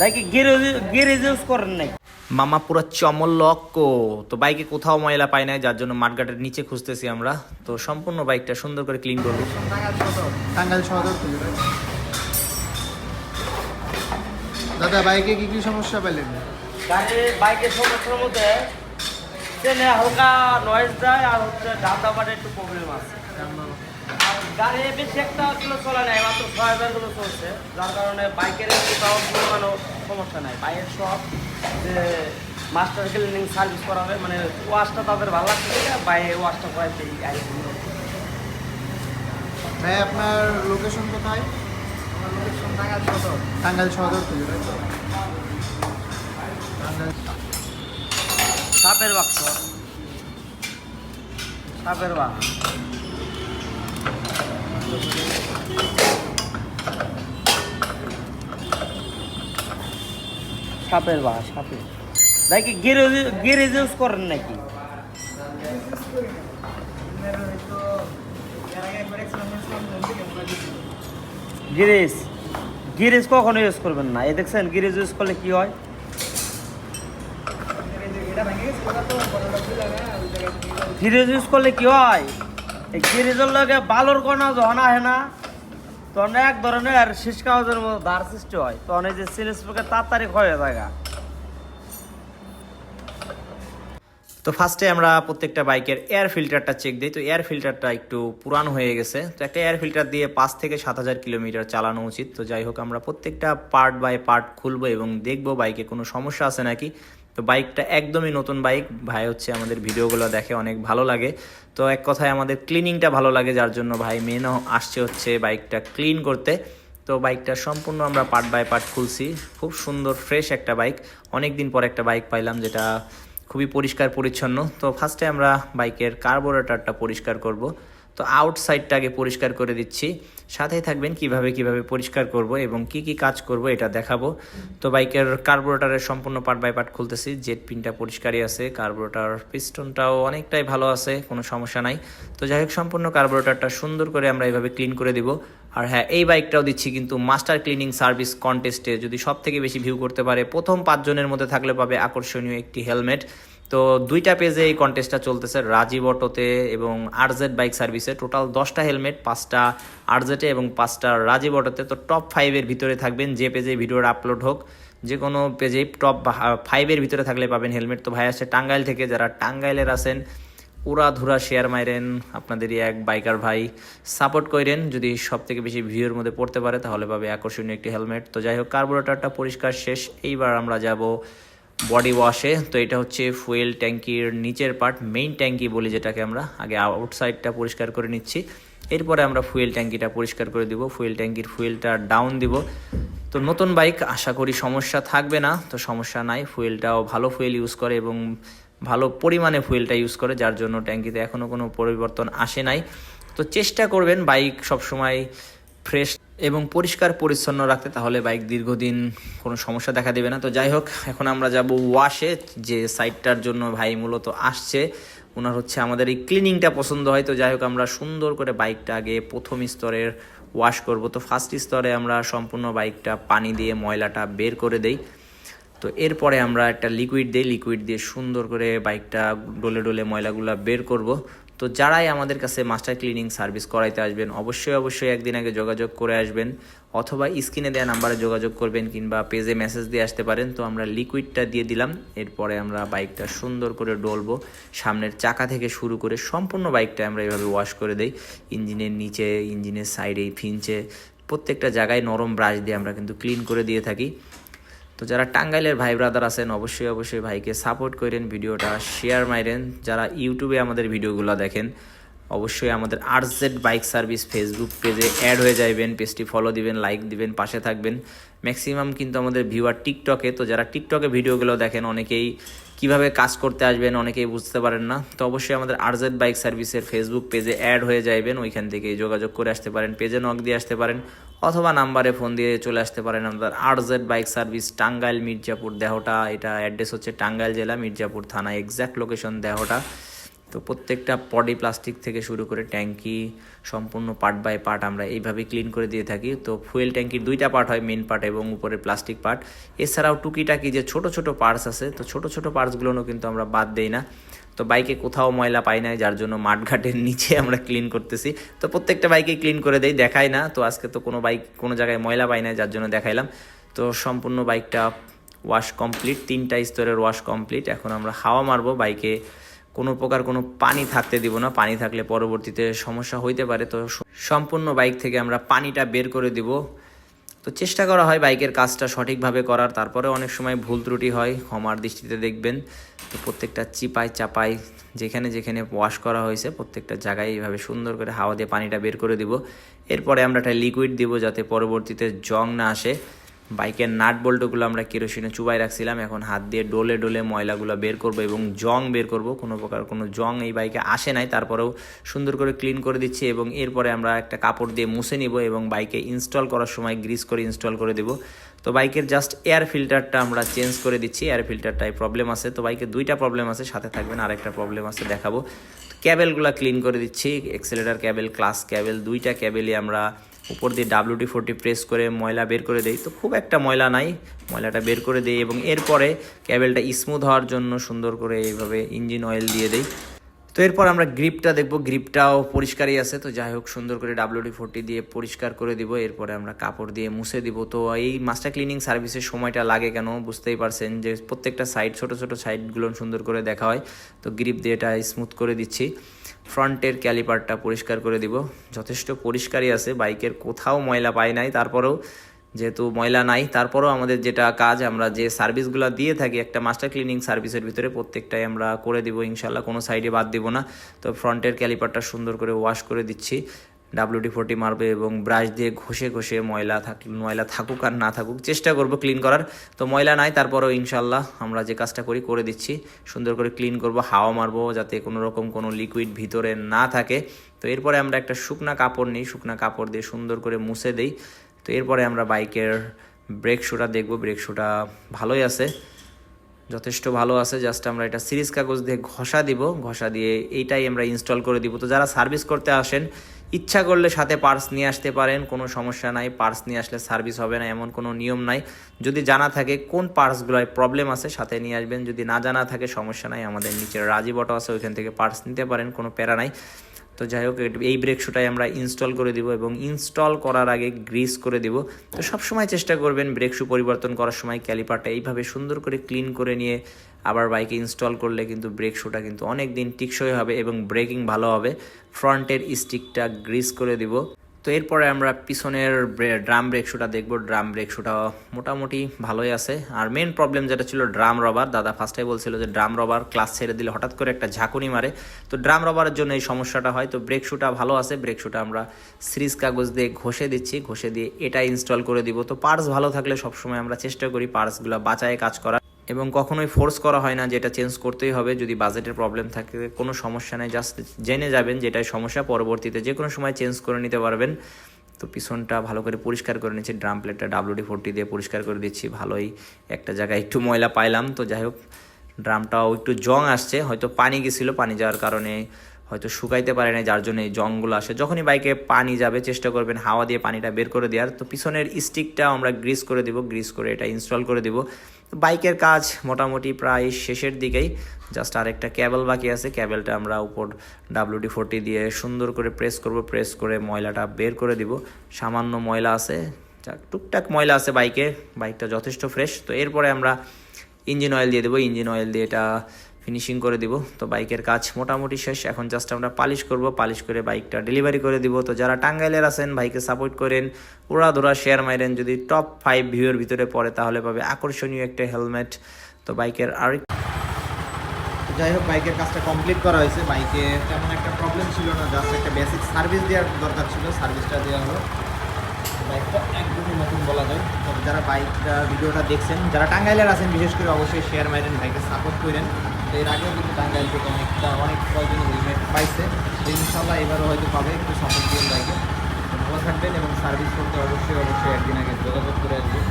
বাইকে garage use করেন নাই। মামা পুরো চমলক্ক তো বাইকে কোথাও ময়লা পাই নাই যার জন্য মাঠঘাটের নিচে খুঁজতেছি আমরা। তো সম্পূর্ণ বাইকটা সুন্দর করে ক্লিন করব। টাঙ্গাইল দাদা বাইকে কি কি সমস্যা পেলেন? বাইকের সমস্যার মধ্যে হালকা নয়েজ দেয় আর হচ্ছে ধান্দা বাটে একটু প্রবলেম আছে। গাড়ি বেশি একটা কিলো চলে নাই মাত্র ছয় হাজার কিলো চলছে। যার কারণে বাইকের কোথাও কোনো সমস্যা নাই। বাইকের সব যে মাস্টার ক্লিনিং সার্ভিস করাবে মানে ওয়াশটা তাদের ভালো লাগছে বাইরে ওয়াশটা করাইতে ভাই আপনার লোকেশন কোথায়? টাঙ্গাইল সদর থেকে তাই তো? টাঙ্গাইল সাপের বাক্স। সাপের বাক্স। সাপের বাস, সাপের। নাকি গ্যারেজ ইউজ করেন নাকি? গ্যারেজ গ্যারেজ কখনো ইউজ করবেন না। এ দেখছেন, গ্যারেজ ইউজ করলে কি হয়? গ্যারেজ ইউজ করলে কি হয়? এই গ্যারেজের লগে বালুর কণা যখন আহে না, তখন এক ধরনের শীষ কাগজের মতো ধার সৃষ্টি হয়। তখন এই যে সিলিস পোকে তাড়াতাড়ি ক্ষয় যায় তো ফার্স্টে আমরা প্রত্যেকটা বাইকের এয়ার ফিল্টারটা চেক দিই। তো এয়ার ফিল্টারটা একটু পুরানো হয়ে গেছে। তো একটা এয়ার ফিল্টার দিয়ে পাঁচ থেকে সাত হাজার কিলোমিটার চালানো উচিত। তো যাই হোক, আমরা প্রত্যেকটা পার্ট বাই পার্ট খুলবো এবং দেখব বাইকে কোনো সমস্যা আছে নাকি। তো বাইকটা একদমই নতুন বাইক। ভাই হচ্ছে আমাদের ভিডিওগুলো দেখে অনেক ভালো লাগে। তো এক কথায় আমাদের ক্লিনিংটা ভালো লাগে, যার জন্য ভাই মেনও আসছে হচ্ছে বাইকটা ক্লিন করতে। তো বাইকটা সম্পূর্ণ আমরা পার্ট বাই পার্ট খুলছি। খুব সুন্দর ফ্রেশ একটা বাইক। অনেক দিন পর একটা বাইক পাইলাম যেটা খুবই পরিষ্কার পরিচ্ছন্ন। তো ফার্স্টে আমরা বাইকের কার্বোরেটরটা পরিষ্কার করব। তো আউটসাইডটা আগে পরিষ্কার করে দিচ্ছি। সাথেই থাকবেন কীভাবে কীভাবে পরিষ্কার করব এবং কি কি কাজ করব এটা দেখাবো। তো বাইকের কার্বোরেটারের সম্পূর্ণ পার্ট বাই পার্ট খুলতেছি। জেট পিনটা পরিষ্কারই আছে কার্বোরেটর পিস্টনটাও অনেকটাই ভালো আছে, কোনো সমস্যা নাই। তো যাই হোক, সম্পূর্ণ কার্বোরেটারটা সুন্দর করে আমরা এইভাবে ক্লিন করে দিব। আর হ্যাঁ এই বাইকটাও দিচ্ছি কিন্তু মাস্টার ক্লিনিং সার্ভিস কন্টেস্টে যদি সব থেকে বেশি ভিউ করতে পারে, প্রথম পাঁচজনের মধ্যে থাকলে পাবে আকর্ষণীয় একটি হেলমেট তো দুইটা পেজে এই কন্টেস্টটা চলতেছে রাজীব অটোতে এবং আরজেড বাইক সার্ভিসে টোটাল দশটা হেলমেট পাঁচটা আরজেটে এবং পাঁচটা রাজীব অটোতে তো টপ ফাইভের ভিতরে থাকবেন, যে পেজে ভিডিওর আপলোড হোক। যে কোনো পেজে টপ ফাইভের ভিতরে থাকলে পাবেন হেলমেট তো ভাই আসছে টাঙ্গাইল থেকে, যারা টাঙ্গাইলের আছেন উড়া ধুরা শেয়ার মাইরেন আপনাদেরই এক বাইকার ভাই। সাপোর্ট করেন যদি সব থেকে বেশি ভিউর মধ্যে পড়তে পারে, তাহলে পাবে আকর্ষণীয় একটি হেলমেট তো যাই হোক কার্বোরেটরটা পরিষ্কার শেষ। এইবার আমরা যাব বডি ওয়াশে তো এটা হচ্ছে ফুয়েল ট্যাঙ্কির নিচের পার্ট মেইন ট্যাঙ্কি বলি যেটাকে আমরা। আগে আউটসাইডটা পরিষ্কার করে নিচ্ছি। এরপরে আমরা ফুয়েল ট্যাঙ্কিটা পরিষ্কার করে দিব। ফুয়েল ট্যাঙ্কির ফুয়েলটা ডাউন দিব। তো নতুন বাইক আশা করি সমস্যা থাকবে না। তো সমস্যা নাই ফুয়েলটাও ভালো ফুয়েল ইউজ করে এবং ভালো পরিমাণে ফুয়েলটা ইউজ করে, যার জন্য ট্যাঙ্কিতে এখনও কোনো পরিবর্তন আসে নাই। তো চেষ্টা করবেন বাইক সবসময় ফ্রেশ এবং পরিষ্কার পরিচ্ছন্ন রাখতে, তাহলে বাইক দীর্ঘদিন কোনো সমস্যা দেখা দেবে না। তো যাই হোক, এখন আমরা যাব ওয়াশে, যে সাইটটার জন্য ভাই মূলত আসছে। ওনার হচ্ছে আমাদের এই ক্লিনিংটা পছন্দ হয়। তো যাই হোক, আমরা সুন্দর করে বাইকটা আগে প্রথম স্তরের ওয়াশ করব। তো ফার্স্ট স্তরে আমরা সম্পূর্ণ বাইকটা পানি দিয়ে ময়লাটা বের করে দেই। তো এরপরে আমরা একটা লিকুইড দিই। লিকুইড দিয়ে সুন্দর করে বাইকটা ডলে ডলে ময়লাগুলো বের করব। তো যারাই আমাদের কাছে মাস্টার ক্লিনিং সার্ভিস করাইতে আসবেন, অবশ্যই অবশ্যই একদিন আগে যোগাযোগ করে আসবেন, অথবা স্ক্রিনে দেওয়া নাম্বারে যোগাযোগ করবেন কিংবা পেজে মেসেজ দিয়ে আসতে পারেন। তো আমরা লিকুইডটা দিয়ে দিলাম, এরপরে আমরা বাইকটা সুন্দর করে ডলবো। সামনের চাকা থেকে শুরু করে সম্পূর্ণ বাইকটা আমরা এভাবে ওয়াশ করে দেই। ইঞ্জিনের নিচে, ইঞ্জিনের সাইডে ফিঞ্চে, প্রত্যেকটা জায়গায় নরম ব্রাশ দিয়ে আমরা কিন্তু ক্লিন করে দিয়ে থাকি। তো যারা টাঙ্গাইলের ভাই ব্রাদার আছেন, অবশ্যই অবশ্যই ভাইকে সাপোর্ট করেন, ভিডিওটা শেয়ার মাইরেন। যারা ইউটিউবে আমাদের ভিডিওগুলো দেখেন, অবশ্যই আমাদের আরজেড বাইক সার্ভিস ফেসবুক পেজে অ্যাড হয়ে যাবেন পেজটি ফলো দিবেন লাইক দিবেন, পাশে থাকবেন। ম্যাক্সিমাম কিন্তু আমাদের ভিউয়ার টিকটকে তো যারা টিকটকে ভিডিওগুলো দেখেন, অনেকেই কীভাবে কাজ করতে আসবেন, অনেকেই বুঝতে পারেন না। তো অবশ্যই আমাদের আরজেড বাইক সার্ভিসের ফেসবুক পেজে অ্যাড হয়ে যাবেন ওইখান থেকে যোগাযোগ করে আসতে পারেন পেজে নক দিয়ে আসতে পারেন। অথবা নাম্বারে ফোন দিয়ে চলে আসতে পারেন আমাদের RZ bike service, Tangail, Mirzapur, দেহটা। এটা অ্যাড্রেস হচ্ছে টাঙ্গাইল জেলা, মির্জাপুর থানা। এক্স্যাক্ট লোকেশন দেহটা। তো প্রত্যেকটা পডি প্লাস্টিক থেকে শুরু করে ট্যাঙ্কি, সম্পূর্ণ পার্ট বাই পার্ট আমরা এইভাবে ক্লিন করে দিয়ে থাকি। তো ফুয়েল ট্যাঙ্কির দুইটা পার্ট হয় মেন পার্ট এবং উপরে প্লাস্টিক পার্ট এছাড়াও টুকিটাকি যে ছোট ছোট পার্টস আছে, তো ছোট ছোট পার্টসগুলোও কিন্তু আমরা বাদ দেই না। তো বাইকে কোথাও ময়লা পাই নাই, যার জন্য মাঠঘাটের নিচে আমরা ক্লিন করতেছি। তো প্রত্যেকটা বাইকে ক্লিন করে দেই, দেখাই না। তো আজকে তো কোনো বাইক, কোনো জায়গায় ময়লা পাই নাই, যার জন্য দেখাইলাম। তো সম্পূর্ণ বাইকটা ওয়াশ কমপ্লিট তিনটা স্তরের ওয়াশ কমপ্লিট এখন আমরা হাওয়া মারবো, বাইকে কোনো প্রকার কোনো পানি থাকতে দিব না। পানি থাকলে পরবর্তীতে সমস্যা হইতে পারে। তো সম্পূর্ণ বাইক থেকে আমরা পানিটা বের করে দিব। তো চেষ্টা করা হয় বাইকের কাজটা সঠিকভাবে করার তারপরে অনেক সময় ভুল ত্রুটি হয়, ক্ষমার দৃষ্টিতে দেখবেন। তো প্রত্যেকটা চিপাই চাপাই যেখানে যেখানে ওয়াশ করা হয়েছে, প্রত্যেকটা জায়গায় এইভাবে সুন্দর করে হাওয়া দিয়ে পানিটা বের করে দিব। এরপরে আমরা একটা লিকুইড দিব যাতে পরবর্তীতে জং না আসে। বাইকের নাট বল্টুগুলো আমরা কেরোসিনে চুবাই রাখছিলাম। এখন হাত দিয়ে ডোলে ডোলে ময়লাগুলো বের করব এবং জং বের করব। কোনো প্রকার কোনো জং এই বাইকে আসে নাই। তারপরেও সুন্দর করে ক্লিন করে দিচ্ছি এবং এরপরে আমরা একটা কাপড় দিয়ে মুছে নিব এবং বাইকে ইনস্টল করার সময় গ্রিস করে ইনস্টল করে দেব। তো বাইকের জাস্ট এয়ার ফিল্টারটা আমরা চেঞ্জ করে দিচ্ছি। এয়ার ফিল্টারটায় প্রবলেম আছে। তো বাইকে দুইটা প্রবলেম আছে। সাথে থাকবেন আরেকটা প্রবলেম আছে দেখাবো। ক্যাবেলগুলো ক্লিন করে দিচ্ছি। এক্সেলেটার ক্যাবেল, ক্লাস ক্যাবেল, দুইটা ক্যাবেলই আমরা উপর দিয়ে ডাব্লিউটি ফোরটি প্রেস করে ময়লা বের করে দেই। তো খুব একটা ময়লা নাই, ময়লাটা বের করে দিই এবং এরপরে ক্যাবেলটা স্মুথ হওয়ার জন্য সুন্দর করে এইভাবে ইঞ্জিন অয়েল দিয়ে দেই। তো এরপর আমরা গ্রিপটা দেখব গ্রিপটাও পরিষ্কারই আছে। তো যাই হোক, সুন্দর করে ডাব্লিউডি ফোরটি দিয়ে পরিষ্কার করে দিব। এরপরে আমরা কাপড় দিয়ে মুছে দিব। তো এই মাস্টার ক্লিনিং সার্ভিসের সময়টা লাগে কেন? বুঝতেই পারছেন যে প্রত্যেকটা সাইড ছোট ছোট সাইডগুলো সুন্দর করে দেখা হয়। তো গ্রিপ দিয়ে এটা স্মুথ করে দিচ্ছি। ফ্রন্টের ক্যালিপারটা পরিষ্কার করে দিব। যথেষ্ট পরিষ্কারই আছে, বাইকের কোথাও ময়লা পাই নাই। তারপরেও যেহেতু ময়লা নাই, তারপরেও আমাদের যেটা কাজ, আমরা যে সার্ভিসগুলো দিয়ে থাকি, একটা মাস্টার ক্লিনিং সার্ভিসের ভিতরে প্রত্যেকটাই আমরা করে দিব। ইনশাল্লাহ কোনো সাইডে বাদ দিব না। তো ফ্রন্টের ক্যালিপারটা সুন্দর করে ওয়াশ করে দিচ্ছি। ডাব্লিউডি ফোরটি মারবে এবং ব্রাশ দিয়ে ঘষে ঘষে ময়লা থাক ময়লা থাকুক আর না থাকুক চেষ্টা করব ক্লিন করার। তো ময়লা নাই, তারপরেও ইনশাল্লাহ আমরা যে কাজটা করি, করে দিচ্ছি। সুন্দর করে ক্লিন করব, হাওয়া মারবো যাতে কোনো রকম কোনো লিকুইড ভিতরে না থাকে। তো এরপরে আমরা একটা শুকনা কাপড় নিই, শুকনা কাপড় দিয়ে সুন্দর করে মুছে দেই। তো এরপরে আমরা বাইকের ব্রেক শুটা দেখব ব্রেক শুটা ভালোই আছে, যথেষ্ট ভালো আছে। জাস্ট আমরা এটা সিরিজ কাগজ দিয়ে ঘষা দিব, ঘষা দিয়ে এইটাই আমরা ইনস্টল করে দিব। তো যারা সার্ভিস করতে আসেন ইচ্ছা করলে সাথে পার্স নিয়ে আসতে পারেন, কোনো সমস্যা নাই পার্স নিয়ে আসলে সার্ভিস হবে না, এমন কোনো নিয়ম নাই। যদি জানা থাকে কোন পার্সগুলোয় প্রবলেম আছে, সাথে নিয়ে আসবেন। যদি না জানা থাকে, সমস্যা নাই, আমাদের নিচের রাজীব অটো আছে, ওইখান থেকে পার্স নিতে পারেন, কোনো প্যারা নাই। তো যাই হোক এই ব্রেক শুটাই আমরা ইনস্টল করে দিব এবং ইনস্টল করার আগে গ্রিস করে দিব। তো সবসময় চেষ্টা করবেন ব্রেক শু পরিবর্তন করার সময় ক্যালিপারটা এইভাবে সুন্দর করে ক্লিন করে নিয়ে আবার বাইকে ইনস্টল করলে কিন্তু ব্রেক শুটা কিন্তু অনেক দিন টিকসই হবে এবং ব্রেকিং ভালো হবে। ফ্রন্টের স্টিকটা গ্রিস করে দিব। তো এরপরে আমরা পিছনের ড্রাম ব্রেক শুটা দেখব। ড্রাম ব্রেক শুটা মোটামুটি ভালোই আছে। আর মেন প্রবলেম যেটা ছিল ড্রাম রবার দাদা ফার্স্টে বলছিল যে ড্রাম রবার ক্লাস ছেড়ে দিলে হঠাৎ করে একটা ঝাঁকুনি মারে। তো ড্রাম রবারের জন্য এই সমস্যাটা হয়। তো ব্রেক শুটা ভালো আছে। ব্রেক শুটা আমরা সিরিজ কাগজ দিয়ে ঘষে দিচ্ছি। ঘষে দিয়ে এটা ইনস্টল করে দিব। তো পার্টস ভালো থাকলে সবসময় আমরা চেষ্টা করি পার্টসগুলো বাঁচায় কাজ করা এবং কখনোই ফোর্স করা হয় না যেটা চেঞ্জ করতেই হবে, যদি বাজেটের প্রবলেম থাকে, কোনো সমস্যা নেই জাস্ট জেনে যাবেন যেটাই সমস্যা, পরবর্তীতে যে কোনো সময় চেঞ্জ করে নিতে পারবেন। তো পিছনটা ভালো করে পরিষ্কার করে নিচ্ছি ড্রাম প্লেটটা ডাব্লিউডি ফোরটি দিয়ে পরিষ্কার করে দিচ্ছি, ভালোই একটা জায়গায় একটু ময়লা পাইলাম। তো যাই হোক ড্রামটাও একটু জং আসছে, হয়তো পানি গেছিল, পানি যাওয়ার কারণে হয়তো শুকাইতে পারে না যার জন্য এই আসে। যখনই বাইকে পানি যাবে, চেষ্টা করবেন হাওয়া দিয়ে পানিটা বের করে দেওয়ার। তো পিছনের স্টিকটা আমরা গ্রিস করে দিব, গ্রিস করে এটা ইনস্টল করে দিব। বাইকের কাজ মোটামুটি প্রায় শেষের দিকেই। জাস্ট আরেকটা ক্যাবেল বাকি আছে, ক্যাবেলটা আমরা উপর ডাব্লিউডি ফোরটি দিয়ে সুন্দর করে প্রেস করব, প্রেস করে ময়লাটা বের করে দিব। সামান্য ময়লা আছে টুকটাক ময়লা আছে বাইকে, বাইকটা যথেষ্ট ফ্রেশ। তো এরপরে আমরা ইঞ্জিন অয়েল দিয়ে দেবো। ইঞ্জিন অয়েল দিয়ে এটা ফিনিশিং করে দিব। তো বাইকের কাজ মোটামুটি শেষ। এখন জাস্ট আমরা পালিশ করব। পালিশ করে বাইকটা ডেলিভারি করে দিব। তো যারা টাঙ্গাইলের আছেন বাইকে সাপোর্ট করেন ওরা ধরা শেয়ার মাইরেন যদি টপ ফাইভ ভিউয়ের ভিতরে পড়ে, তাহলে পাবে আকর্ষণীয় একটা হেলমেট তো বাইকের আর যাই হোক, বাইকের কাজটা কমপ্লিট করা হয়েছে। বাইকে তেমন একটা প্রবলেম ছিল না। জাস্ট একটা বেসিক সার্ভিস দেওয়ার দরকার ছিল। সার্ভিসটা দেওয়া হলো। বাইকটা একদমই নতুন বলা যায়। তবে যারা বাইকটা, ভিডিওটা দেখছেন, যারা টাঙ্গাইলের আছেন, বিশেষ করে অবশ্যই শেয়ার মাইরেন বাইকে সাপোর্ট করেন। এর আগেও কিন্তু টাঙ্গাইল থেকে অনেকটা, অনেক কয়েকজন হেলমেট পাইছে। ইনশাল্লাহ এবারও হয়তো পাবে একটু সাপোর্ট দিয়ে লাগে ভালো থাকবেন এবং সার্ভিস করতে অবশ্যই অবশ্যই একদিন আগে যোগাযোগ করে আসবেন।